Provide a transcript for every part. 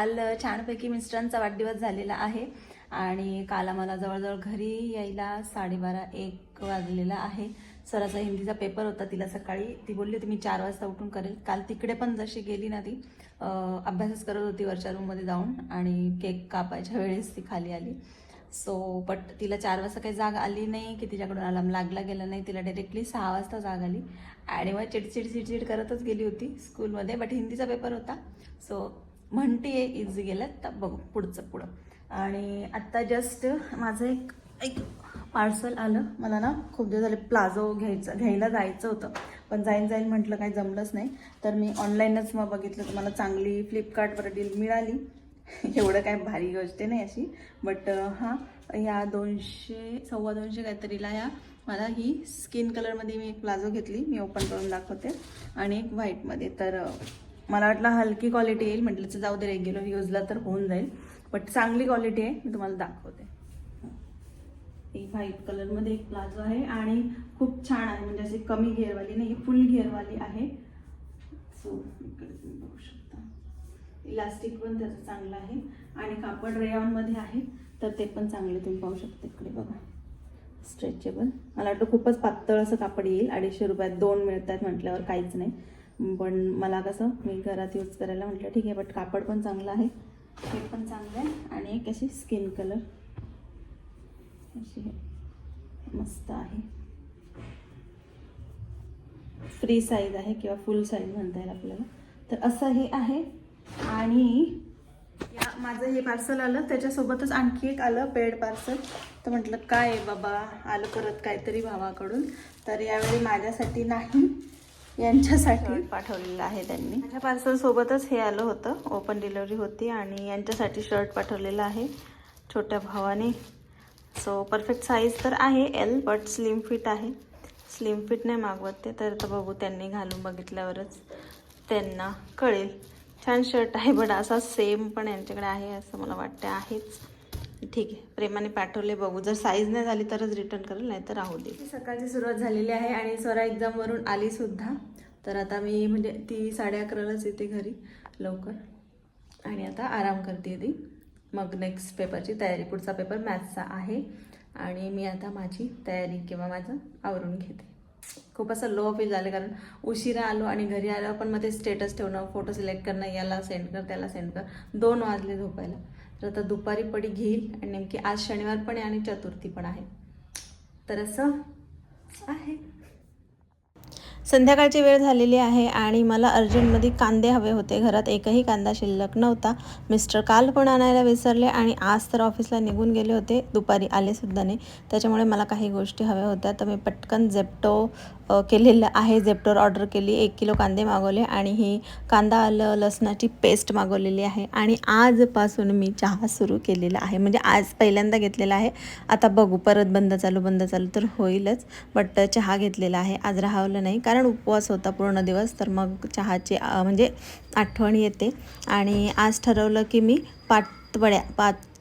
काल छानपैकी मिस्टरांचा वाढदिवस झालेला आहे आणि काल आम्हाला जवळजवळ घरी यायला साडेबारा एक वाजलेला आहे. सराचा हिंदीचा पेपर होता तिला सकाळी ती बोलली होती मी चार वाजता उठून करेल. काल तिकडे पण जशी गेली ना ती अभ्यासच करत होती वरच्या रूममध्ये जाऊन आणि केक कापायच्या वेळेस ती खाली आली. सो बट तिला चार वाजता काही जाग आली नाही की तिच्याकडून अलार्म लागला गेला नाही तिला डायरेक्टली सहा वाजता जाग आली. आणि मग चिडचिड चिडचिड करतच गेली होती स्कूलमध्ये बट हिंदीचा पेपर होता. सो म्हणते इझी गेलं तर बघू पुढचं पुढं. आणि आत्ता जस्ट माझं एक एक पार्सल आलं. मला ना खूप दिवस झाले प्लाझो घ्यायचं घ्यायला जायचं होतं. पण जाईन जाईन म्हटलं काही जमलंच नाही. तर मी ऑनलाईनच मग बघितलं तर मला चांगली फ्लिपकार्टवर डील मिळाली. एवढं काय भारी गोष्ट नाही अशी बट हां ह्या दोनशे सव्वा दोनशे काहीतरीला ह्या मला ही स्किन कलरमध्ये मी एक प्लाझो घेतली. मी ओपन करून दाखवते. आणि एक व्हाईटमध्ये तर मला वाटलं हलकी क्वालिटी येईल. म्हटलं तर जाऊ दे रेग्युलर यूजला तर होऊन जाईल. बट चांगली क्वालिटी आहे मी तुम्हाला दाखवते. एक व्हाईट कलरमध्ये एक प्लाझो आहे आणि खूप छान आहे. म्हणजे अशी कमी घेरवाली नाही फुल घेरवाली आहे. सो इकडे तुम्ही बघू शकता. इलास्टिक पण त्याचं चांगलं आहे. आणि कापड रेऑनमध्ये आहे तर ते पण चांगले तुम्ही पाहू शकता इकडे बघा. स्ट्रेचेबल मला वाटतं खूपच पातळ असं कापड येईल. अडीचशे रुपयात दोन मिळतात म्हटल्यावर काहीच नाही. पण मला कसं मी घरात यूज करायला म्हटलं ठीक आहे बट कापड पण चांगलं आहे. हे पण चांगलं आहे. आणि एक अशी स्किन कलर अशी मस्त आहे. फ्री साईज आहे किंवा फुल साईज म्हणता येईल आपल्याला. तर असं हे आहे. आणि या माझं हे पार्सल आलं. त्याच्यासोबतच आणखी एक आलं पेड पार्सल तर म्हटलं काय आहे बाबा? आलं परत काहीतरी भावाकडून. तर यावेळी माझ्यासाठी नाही. यांच्यासाठी. पाठवलेलं आहे त्यांनी. माझ्या पार्सल सोबतच हे आलं होतं. ओपन डिलिव्हरी होती आणि यांच्यासाठी शर्ट पाठवलेला आहे. छोट्या भावाने. सो परफेक्ट साईज तर आहे एल बट स्लिम फिट आहे. स्लिम फिट नाही मागवत ते. तर बघू त्यांनी घालून बघितल्यावरच त्यांना कळेल. छान शर्ट आहे बट असा सेम पण यांच्याकडे आहे असं मला वाटतं आहेच. ठीक आहे. प्रेमाने पाठवले बघू. जर साईज नाही झाली तरच रिटर्न करेल नाही तर राहू दे. सकाळची सुरुवात झालेली आहे आणि स्वरा एक्झामवरून आली सुद्धा. तर आता मी म्हणजे ती साडे अकरालाच येते घरी लवकर. आणि आता आराम करते ती. मग नेक्स्ट पेपरची तयारी. पुढचा पेपर मॅथ्सचा आहे. आणि मी आता माझी तयारी किंवा माझं आवरून घेते. खूप असं लो फील झालं कारण उशिरा आलो आणि घरी आलो पण मग ते स्टेटस ठेवणं फोटो सिलेक्ट करणं याला सेंड कर त्याला सेंड कर. दोन वाजले झोपायला. तर आता दुपारी पडी घेईल आणि नेमकी आज शनिवार पण आहे आणि चतुर्थी पण आहे. तर असं आहे. संध्याकाळची वेळ झालेली आहे आणि मला अर्जंटमध्ये कांदे हवे होते. घरात एकही कांदा शिल्लक नव्हता. मिस्टर काल पण आणायला विसरले आणि आज तर ऑफिसला निघून गेले होते. दुपारी आलेसुद्धा नाही. त्याच्यामुळे मला काही गोष्टी हव्या होत्या. तर मी पटकन झेप्टो केलेलं आहे. झेप्टोर ऑर्डर केली एक किलो कांदे मागवले आणि ही कांदा आलं लसणाची पेस्ट मागवलेली आहे. आणि आजपासून मी चहा सुरू केलेला आहे. म्हणजे आज पहिल्यांदा घेतलेला आहे. आता बघू परत बंद चालू बंद चालू तर होईलच. बट चहा घेतलेला आहे. आज राहवलं नाही. कारण उपवास होता पूर्ण दिवस तर मग चहाची म्हणजे आठवण येते. आणि आज ठरवलं की मी पातवड्या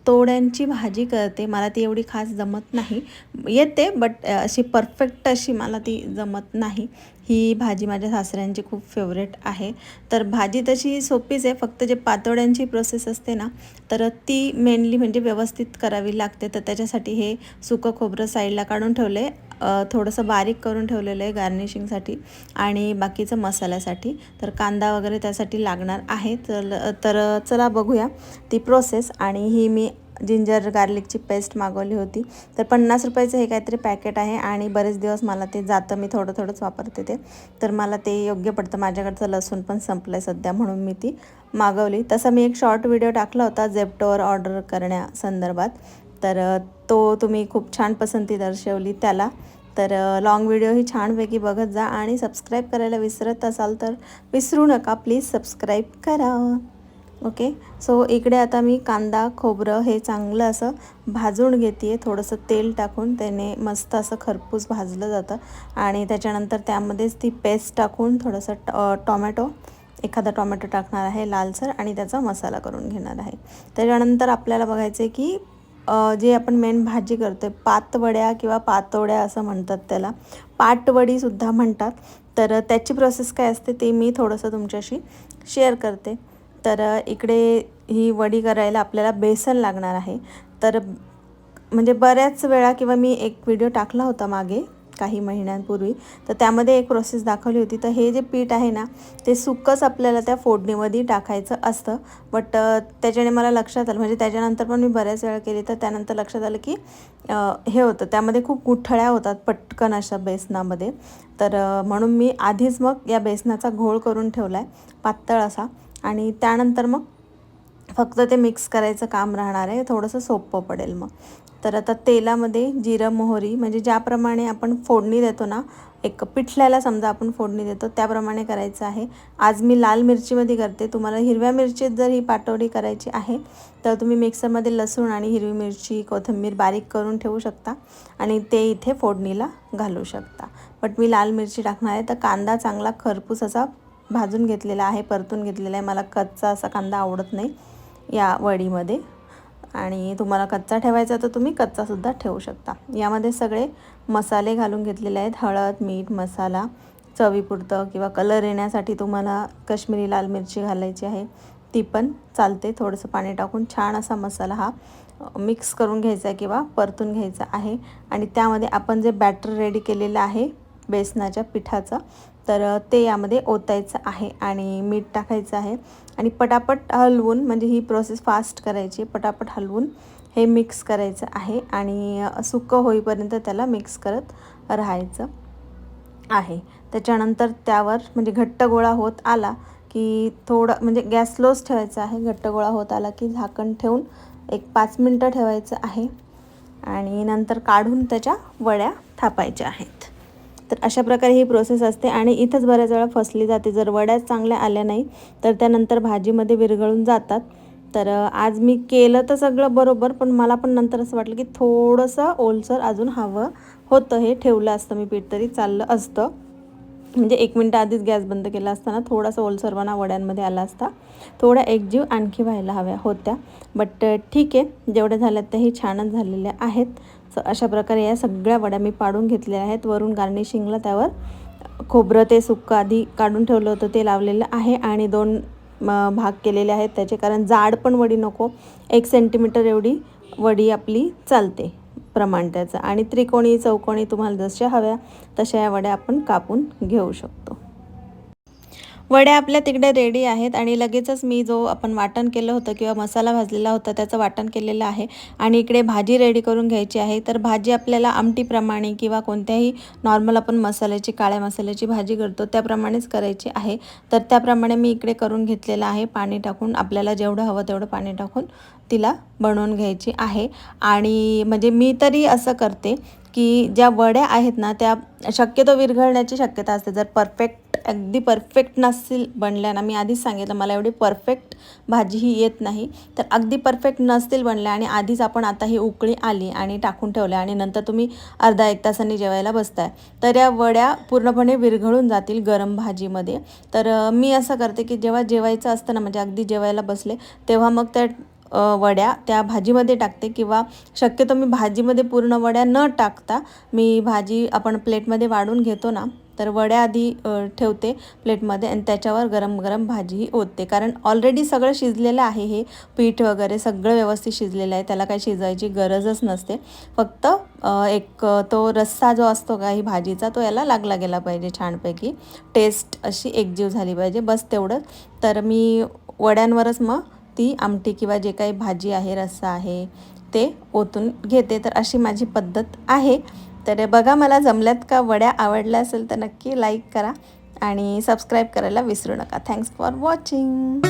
तोड्यांची भाजी करते मला ती एवढी खास जमत नाही. येते बट अशी परफेक्ट अशी मला ती जमत नाही. ही भाजी माझ्या सासऱ्यांची खूप फेवरेट आहे. तर भाजी तशी सोपीच आहे फक्त जे पातोड्यांची प्रोसेस असते ना तर ती मेनली म्हणजे व्यवस्थित करावी लागते. तर त्याच्यासाठी हे सुकं खोबरं साईडला काढून ठेवलं आहे थोडंसं बारीक करून ठेवलेलं आहे गार्निशिंगसाठी आणि बाकीचं मसाल्यासाठी. तर कांदा वगैरे त्यासाठी लागणार आहे. तर तर चला बघूया ती प्रोसेस आणि ही मी जिंजर गार्लिकची पेस्ट मागवली होती. तर पन्नास रुपयाचं हे काहीतरी पॅकेट आहे आणि बरेच दिवस मला ते जातं मी थोडं थोडंच वापरते ते. तर मला ते योग्य पडतं. माझ्याकडचं लसूण पण संपलं आहे सध्या म्हणून मी ती मागवली. तसा मी एक शॉर्ट व्हिडिओ टाकला होता झेप्टोवर ऑर्डर करण्यासंदर्भात तर तो तुम्ही खूप छान पसंती दर्शवली त्याला. तर लॉंग व्हिडिओ ही छानपैकी बघत जा आणि सबस्क्राईब करायला विसरत असाल तर विसरू नका. प्लीज सबस्क्राईब करा. ओके? सो इकडे आता मी कांदा खोबरं हे चांगलं असं भाजून घेते आहे थोडंसं तेल टाकून त्याने मस्त असं खरपूस भाजलं जातं. आणि त्याच्यानंतर त्यामध्येच ती पेस्ट टाकून थोडंसं ट टॉमॅटो एखादा टॉमॅटो टाकणार आहे लालसर आणि त्याचा मसाला करून घेणार आहे. त्याच्यानंतर आपल्याला बघायचं आहे की जे आपण मेन भाजी करतो आहे पातवड्या किंवा पातोड्या असं म्हणतात त्याला. पाटवडीसुद्धा म्हणतात. तर त्याची प्रोसेस काय असते ते मी थोडंसं तुमच्याशी शेअर करते. तर इकडे ही वडी करायला आपल्याला बेसन लागणार आहे. तर म्हणजे बऱ्याच वेळा किंवा मी एक व्हिडिओ टाकला होता मागे काही महिन्यांपूर्वी तर त्यामध्ये एक प्रोसेस दाखवली होती. तर हे जे पीठ आहे ना ते सुकंच आपल्याला त्या फोडणीमध्ये टाकायचं असतं. बट त्याच्याने मला लक्षात आलं. म्हणजे त्याच्यानंतर पण मी बऱ्याच वेळा केली. तर त्यानंतर लक्षात आलं की हे होतं. त्यामध्ये खूप गुठळ्या होतात पटकन अशा बेसनामध्ये. तर म्हणून मी आधीच मग या बेसनाचा घोळ करून ठेवला आहे पातळ असा. आणि त्यानंतर मग फक्त ते मिक्स करायचं काम राहणार आहे. थोडंसं सोपं पडेल मग. तर आता तेलामध्ये जिरं मोहरी म्हणजे ज्याप्रमाणे आपण फोडणी देतो ना एक पिठल्याला समजा आपण फोडणी देतो त्याप्रमाणे करायचं आहे. आज मी लाल मिरचीमध्ये करते. तुम्हाला हिरव्या मिरचीत जर ही पाटवडी करायची आहे तर तुम्ही मिक्सरमध्ये लसूण आणि हिरवी मिरची कोथिंबीर बारीक करून ठेवू शकता आणि ते इथे फोडणीला घालू शकता. बट मी लाल मिरची टाकणार आहे. तर कांदा चांगला खरपूस असा भाजून घेतलेला आहे परतून घेतलेला आहे. मला कच्चा असा कांदा आवडत नाही या वडीमध्ये. आणि तुम्हाला कच्चा ठेवायचा तर तुम्ही कच्चासुद्धा ठेवू शकता. यामध्ये सगळे मसाले घालून घेतलेले आहेत. हळद मीठ मसाला चवीपुरतं किंवा कलर येण्यासाठी तुम्हाला कश्मीरी लाल मिरची घालायची आहे. ती पण चालते. थोडंसं पाणी टाकून छान असा मसाला हा मिक्स करून घ्यायचा आहे किंवा परतून घ्यायचा आहे. आणि त्यामध्ये आपण जे बॅटर रेडी केलेलं आहे बेसनाच्या पिठाचं तर ते यामध्ये ओतायचं आहे आणि मीठ टाकायचं आहे. आणि पटापट हलवून म्हणजे ही प्रोसेस फास्ट करायची पटापट हलवून हे मिक्स करायचं आहे आणि सुकं होईपर्यंत त्याला मिक्स करत राहायचं आहे. त्याच्यानंतर त्यावर म्हणजे घट्ट गोळा होत आला की थोडं म्हणजे गॅस स्लोच ठेवायचा आहे. घट्ट गोळा होत आला की झाकण ठेवून एक पाच मिनटं ठेवायचं आहे. आणि नंतर काढून त्याच्या वड्या थापायच्या आहेत. तर अशा प्रकारे ही प्रोसेस असते आणि इथंच बऱ्याच वेळा फसली जाते. जर वड्याच चांगल्या आल्या नाही तर त्यानंतर भाजीमध्ये विरघळून जातात. तर आज मी केलं तर सगळं बरोबर पण मला पण नंतर असं वाटलं की थोडंसं ओलसर अजून हवं होतं. हे ठेवलं असतं मी पीठ तरी चाललं असतं. म्हणजे एक मिनटं आधीच गॅस बंद केला असताना थोडासा ओलसरवाना वड्यांमध्ये आला असता. थोडा एकजीव आणखी व्हायला हव्या होत्या. बट ठीक आहे. जेवढ्या झाल्या त्याही छानच झालेल्या आहेत. सो अशा प्रकारे या सगळ्या वड्या मी पाडून घेतलेल्या आहेत. वरून गार्निशिंगला त्यावर खोबरं ते सुक्क आधी काढून ठेवलं होतं ते लावलेलं आहे आणि दोन भाग केलेले आहेत. त्याचे कारण जाड पण वडी नको एक सेंटीमीटर एवढी वडी आपली चालते प्रमाण त्याचं. आणि त्रिकोणी चौकोणी तुम्हाला जशा हव्या तशा या वड्या आपण कापून घेऊ शकतो. वड्या आपल्या तिकडे रेडी आहेत आणि लगेचच मी जो आपण वाटण केलं होतं किंवा मसाला भाजलेला होता त्याचं वाटण केलेलं आहे आणि इकडे भाजी रेडी करून घ्यायची आहे. तर भाजी आपल्याला आमटीप्रमाणे किंवा कोणत्याही नॉर्मल आपण मसाल्याची काळ्या मसाल्याची भाजी करतो त्याप्रमाणेच करायची आहे. तर त्याप्रमाणे मी इकडे करून घेतलेलं आहे पाणी टाकून आपल्याला जेवढं हवं तेवढं पाणी टाकून तिला बनवून घ्यायची आहे. आणि म्हणजे मी तरी असं करते की ज्या वड्या आहेत ना त्या शक्यतो विरघळण्याची शक्यता असते. जर परफेक्ट अगदी परफेक्ट नसतील बनल्या ना मी आधीच सांगितलं मला एवढी परफेक्ट भाजी ही येत नाही. तर अगदी परफेक्ट नसतील बनल्या आणि आधीच आपण आता ही उकळी आली आणि टाकून ठेवल्या आणि नंतर तुम्ही अर्धा एक तासांनी जेवायला बसताय. तर या वड्या पूर्णपणे विरघळून जातील गरम भाजीमध्ये. तर मी असं करते की जेव्हा जेवायचं असतं ना म्हणजे अगदी जेवायला बसले तेव्हा मग त्या वड्या त्या भाजीमध्ये टाकते किंवा शक्यतो मी भाजीमध्ये पूर्ण वड्या न टाकता मी भाजी आपण प्लेटमध्ये वाढून घेतो ना तर वड्या आधी ठेवते प्लेटमध्ये आणि त्याच्यावर गरम गरम भाजीही ओतते. कारण ऑलरेडी सगळं शिजलेलं आहे हे पीठ वगैरे सगळं व्यवस्थित शिजलेलं आहे त्याला काही शिजायची गरजच नसते. फक्त एक तो रस्सा जो असतो काही भाजीचा तो याला लागला गेला पाहिजे छानपैकी. टेस्ट अशी एकजीव झाली पाहिजे बस तेवढं तर मी वड्यांवरच मग ती आमटी किंवा जे काही भाजी आहे रस्सा आहे ते ओतून घेते. तर अशी माझी पद्धत आहे. तर बघा मला जमल्यात का? वड्या आवडल्या असेल तर नक्की लाईक करा आणि सबस्क्राईब करायला विसरू नका. Thanks for watching